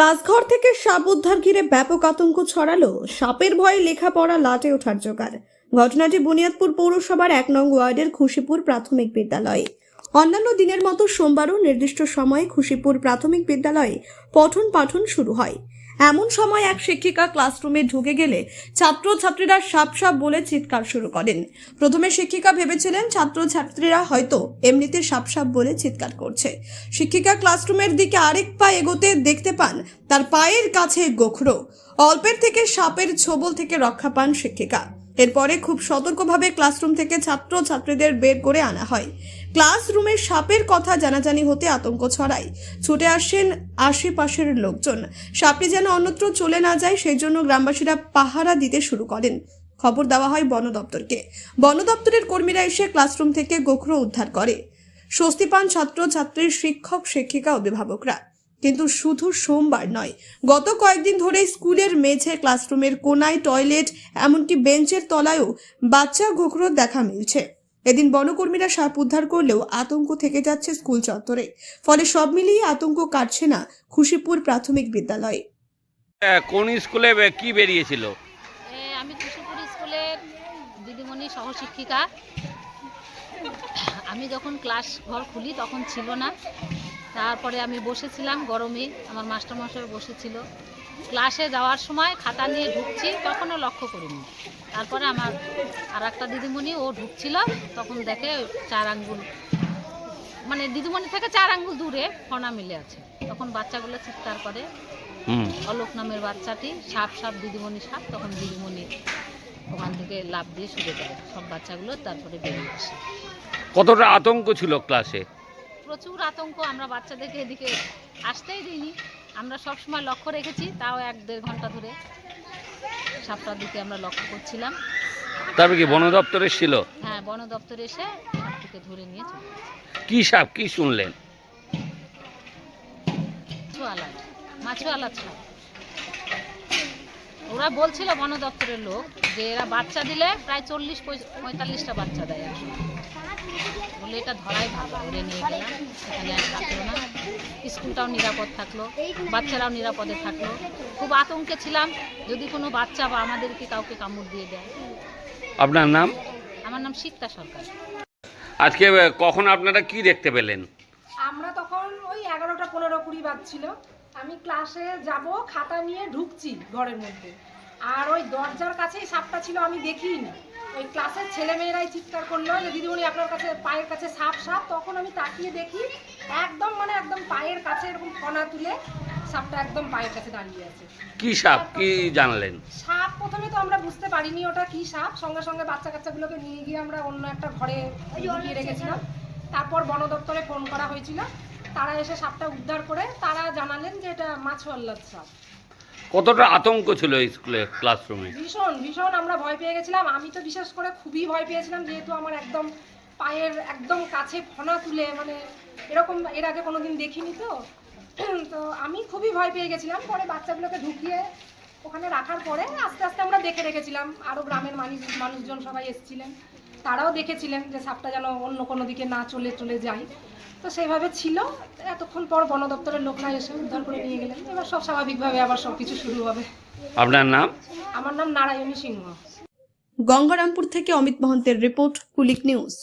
ক্লাসঘর থেকে সাপ উদ্ধার ঘিরে ব্যাপক আতঙ্ক ছড়ালো। সাপের ভয়ে লেখাপড়া লাটে ওঠার জোগাড়। ঘটনাটি বুনিয়াদপুর পৌরসভার এক নং ওয়ার্ডের খুশিপুর প্রাথমিক বিদ্যালয়ে। অন্যান্য দিনের মতো সোমবারও নির্দিষ্ট সময়ে খুশিপুর প্রাথমিক বিদ্যালয়ে পঠন পাঠন শুরু হয়। এমন সময় এক শিক্ষিকা ক্লাসরুমে ঢুকে গেলে ছাত্রছাত্রীরা সাপ সাপ বলে চিৎকার শুরু করেন। প্রথমে শিক্ষিকা ভেবেছিলেন ছাত্রছাত্রীরা হয়তো এমনিতে সাপ সাপ বলে চিৎকার করছে। শিক্ষিকা ক্লাসরুমের দিকে আরেক পা এগোতে দেখতে পান তার পায়ের কাছে গোখরো। অল্পের থেকে সাপের ছোবল থেকে রক্ষা পান শিক্ষিকা। এরপরে খুব সতর্কভাবে ক্লাসরুম থেকে ছাত্র ছাত্রীদের বের করে আনা হয়। ক্লাসরুমে সাপের কথা জানাজানি হতে আতঙ্ক ছড়ায়। ছুটে আসেন আশেপাশের লোকজন। সাপটি যেন অন্যত্র চলে না যায় সেই জন্য গ্রামবাসীরা পাহারা দিতে শুরু করেন। খবর দেওয়া হয় বন দপ্তরকে। বন দপ্তরের কর্মীরা এসে ক্লাসরুম থেকে গোখরো উদ্ধার করে। স্বস্তি পান ছাত্র ছাত্রীর শিক্ষক, শিক্ষিকা, অভিভাবকরা। কিন্তু শুধু সোমবার নয় গত কয়েকদিন ধরে স্কুলের মেঝে ক্লাসরুমের কোনায় টয়লেট এমনকি বেঞ্চের তলায়ও বাচ্চা গোখরোর দেখা মিলছে। এদিন বনকর্মীরা সাপ উদ্ধার করলেও আতঙ্ক থেকে যাচ্ছে স্কুল চত্বরে। ফলে সব মিলিয়ে আতঙ্ক কাটছে না খুশিপুর প্রাথমিক বিদ্যালয়ে। কোন স্কুলে কি বেরিয়েছিল? এ, আমি কুশিপুর স্কুলের দিদিমণি সহশিক্ষিকা। আমি যখন ক্লাস ঘর খুলি তখন ছিল না। তারপরে আমি বসেছিলাম গরমে আমার মাস্টারমশাই বসেছিল। ক্লাসে যাওয়ার সময় খাতা নিয়ে ঢুকছি তখনও লক্ষ্য করিনি। তারপরে আমার আর একটা দিদিমণি ও ঢুকছিল তখন দেখে চার আঙ্গুল মানে দিদিমণি থেকে চার আঙ্গুল দূরে ফনা মিলে আছে। তখন বাচ্চাগুলো চিৎকার করে অলোক নামের বাচ্চাটি সাপ সাপ দিদিমণি সাপ তখন দিদিমণি ওখান থেকে লাভ দিয়ে শুরু করে সব বাচ্চাগুলো তারপরে বেরিয়ে আসে। কতটা আতঙ্ক ছিল ক্লাসে? প্রচুর আতঙ্ক আমরা বাচ্চাদেরকে এদিকে আসতেই দিইনি। আমরা সব সময় লক্ষ্য রেখেছি তাও এক দেড় ঘণ্টা ধরে সাপটার দিকে আমরা লক্ষ্য করছিলাম। তারপরে কি বন দপ্তরে ছিল হ্যাঁ বন দপ্তরে এসে সাপটিকে ধরে নিয়ে চলে। কি সাপ কি শুনলেন? মাছুয়ালা মাছুয়ালা সাপ ওরা বলছিল বন দপ্তরের লোক যে এরা বাচ্চা দিলে প্রায় চল্লিশ পঁয়তাল্লিশটা বাচ্চা দেয় একসঙ্গে। বলে এটা ধরাই ভালো ওরে নিয়ে গেলাম এখানে আর থাকল না। স্কুলটাও নিরাপদ থাকল বাচ্চারাও নিরাপদে থাকল। খুব আতঙ্কে ছিলাম যদি কোনো বাচ্চা বা আমাদেরকে কাউকে কামড় দিয়ে দেয়। আপনার নাম? আমার নাম শিক্তা সরকার। আজকে কখন আপনারা কি দেখতে পেলেন? আমরা তখন ওই এগারোটা পনেরো কুড়ি বাজছিল। আমি ক্লাসে যাব খাতা নিয়ে ঢুকছি ঘরের মধ্যে। আর ওই দরজার কাছেই সাপটা ছিল আমি দেখিই না ওই ক্লাসের ছেলেমেয়েরাই চিৎকার করল যে দিদিমণি আপনার কাছে পায়ের কাছে সাপ সাপ? তখন আমি তাকিয়ে দেখি একদম মানে একদম পায়ের কাছে এরকম ফনা তুলে সাপটা একদম পায়ের কাছে দাঁড়িয়ে আছে। কি সাপ? কি জানলেন? সাপ প্রথমে তো আমরা বুঝতে পারিনি ওটা কি সাপ। সঙ্গে সঙ্গে বাচ্চা কাচ্চাগুলোকে নিয়ে গিয়ে আমরা অন্য একটা ঘরে রেখেছিলাম। তারপর বন দপ্তরে ফোন করা হয়েছিল। তারা এসে সাপটা উদ্ধার করে তারা জানালেন যে এটা মাছওয়াল্লাদ সাপ। কতটা আতঙ্ক ছিল স্কুলে ক্লাসরুমে ভীষণ ভীষণ আমরা ভয় পেয়ে গেছিলাম। আমি তো বিশেষ করে খুবই ভয় পেয়েছিলাম যেহেতু আমার একদম পায়ের একদম কাছে ফনা তুলে মানে এরকম এর আগে কোনোদিন দেখিনি তো। তো আমি খুবই ভয় পেয়ে গেছিলাম। পরে বাচ্চাগুলোকে ঢুকিয়ে ওখানে রাখার পরে আস্তে আস্তে আমরা দেখে রেখেছিলাম। আরও গ্রামের মানুষ মানুষজন সবাই এসেছিলেন। তারাও দেখেছিলেন যে সাপটা যেন অন্য কোনো দিকে না চলে চলে যায়। তো সেভাবে ছিল। এতক্ষণ পর বন দপ্তরের লোকরা এসে উদ্ধার করে নিয়ে গেলেন। এবার সব স্বাভাবিকভাবে আবার সব কিছু শুরু হবে। আপনার নাম? আমার নাম নারায়ণী সিংহ। গঙ্গারামপুর থেকে অমিত মহন্তের রিপোর্ট কুলিক নিউজ।